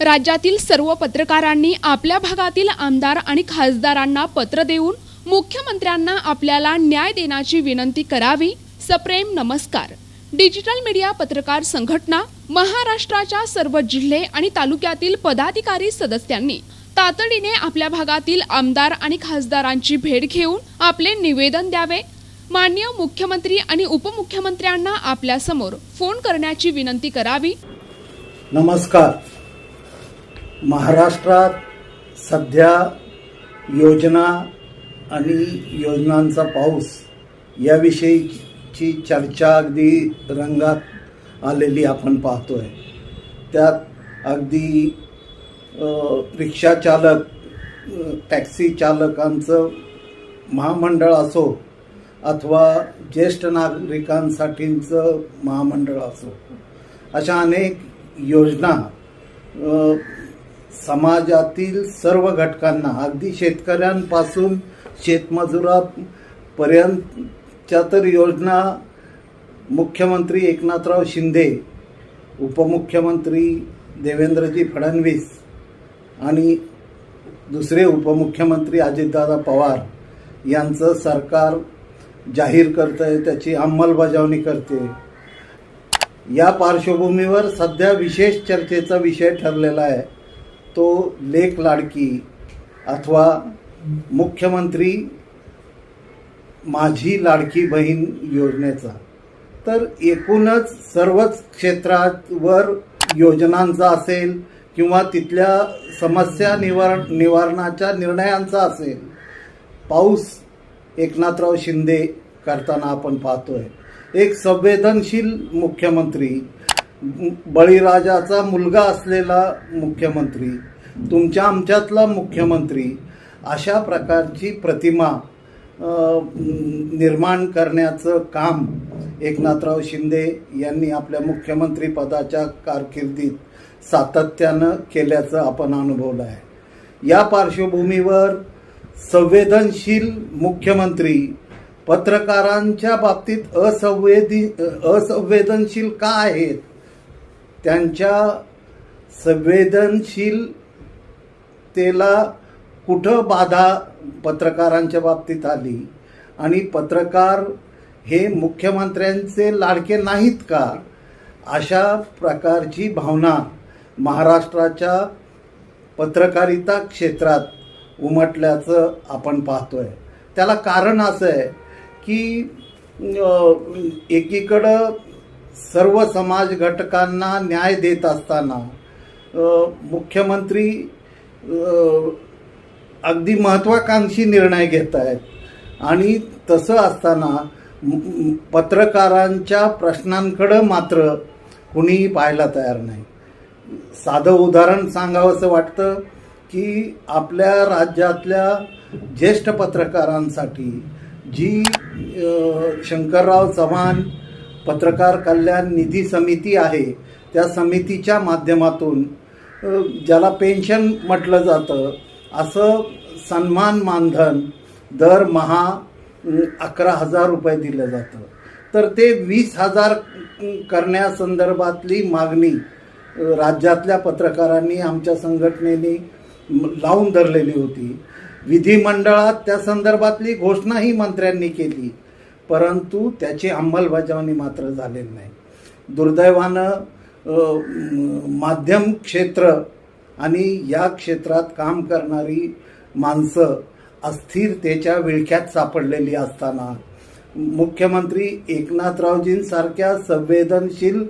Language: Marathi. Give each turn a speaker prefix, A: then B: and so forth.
A: राज्यातील सर्व पत्रकारांनी आपल्या भागातील आमदार आणि खासदारांना पत्र देऊन मुख्यमंत्र्यांना आपल्याला न्याय देण्याची विनंती करावी. सप्रेम नमस्कार. डिजिटल मीडिया पत्रकार संघटना महाराष्ट्राच्या सर्व जिल्हे आणि तालुक्यातील पदाधिकारी सदस्यांनी तातडीने आपल्या भागातील आमदार आणि खासदारांची भेट घेऊन आपले निवेदन द्यावे. मान्य मुख्यमंत्री आणि उपमुख्यमंत्र्यांना आपल्यासमोर फोन करण्याची विनंती करावी.
B: नमस्कार. महाराष्ट्रात सध्या योजना आणि योजनांचा पाऊस याविषयीची चर्चा अगदी रंगात आलेली आपण पाहतो आहे त्यात अगदी रिक्षा चालक टॅक्सी चालकांचं महामंडळ असो अथवा ज्येष्ठ नागरिकांसाठीचं महामंडळ असो अशा अनेक योजना समाजातील सर्व घटकांना अगदी शेतकऱ्यांपासून शेतमजुरापर्यंतच्या तर योजना मुख्यमंत्री एकनाथराव शिंदे उपमुख्यमंत्री देवेंद्रजी फडणवीस आणि दुसरे उपमुख्यमंत्री अजितदादा पवार यांचं सरकार जाहीर करतं आहे त्याची अंमलबजावणी करते या पार्श्वभूमीवर सध्या विशेष चर्चेचा विषय ठरलेला आहे. तो लेख लाडकी अथवा मुख्यमंत्री माझी लाडकी बहीण योजनेचा. तर एकूणच सर्वच क्षेत्रावर योजनांचा असेल किंवा तिथल्या समस्या निवार निवारणाच्या निर्णयांचा असेल पाऊस एकनाथराव शिंदे करताना आपण पाहतोय. एक संवेदनशील मुख्यमंत्री बळीराजाचा मुलगा असलेला मुख्यमंत्री तुमच्या आमच्यातला मुख्यमंत्री अशा प्रकारची प्रतिमा निर्माण करण्याचं काम एकनाथराव शिंदे यांनी आपल्या मुख्यमंत्रीपदाच्या कारकिर्दीत सातत्यानं केल्याचं आपण अनुभवलं आहे. या पार्श्वभूमीवर संवेदनशील मुख्यमंत्री पत्रकारांच्या बाबतीत असंवेदी असंवेदनशील का आहेत? त्यांच्या संवेदनशीलतेला कुठं बाधा पत्रकारांच्या बाबतीत आली? आणि पत्रकार हे मुख्यमंत्र्यांचे लाडके नाहीत का? अशा प्रकारची भावना महाराष्ट्राच्या पत्रकारिता क्षेत्रात उमटल्याचं आपण पाहतोय. त्याला कारण असं आहे की एकीकडं सर्व समाज घटकांना न्याय देत असताना मुख्यमंत्री अगदी महत्त्वाकांक्षी निर्णय घेत आहेत. आणि तसं असताना पत्रकारांच्या प्रश्नांकडं मात्र कुणीही पाहायला तयार नाही. साधं उदाहरण सांगावंसं वाटतं की आपल्या राज्यातल्या ज्येष्ठ पत्रकारांसाठी जी शंकरराव चव्हाण पत्रकार कल्याण निधी समिती आहे. त्या समितीच्या माध्यमातून ज्याला पेन्शन म्हटलं जातं असं सन्मान मानधन दरमहा अकरा हजार रुपये दिलं जातं. तर ते वीस हजार करण्यासंदर्भातली मागणी राज्यातल्या पत्रकारांनी आमच्या संघटनेने लावून धरलेली होती. विधिमंडळात त्या संदर्भातली घोषणाही मंत्र्यांनी केली. परंतु त्याची अंमलबजावणी मात्र झालेली नाही. दुर्दैवानं माध्यम क्षेत्र आणि या क्षेत्रात काम करणारी माणसं अस्थिरतेच्या विळख्यात सापडलेली असताना मुख्यमंत्री एकनाथरावजींसारख्या संवेदनशील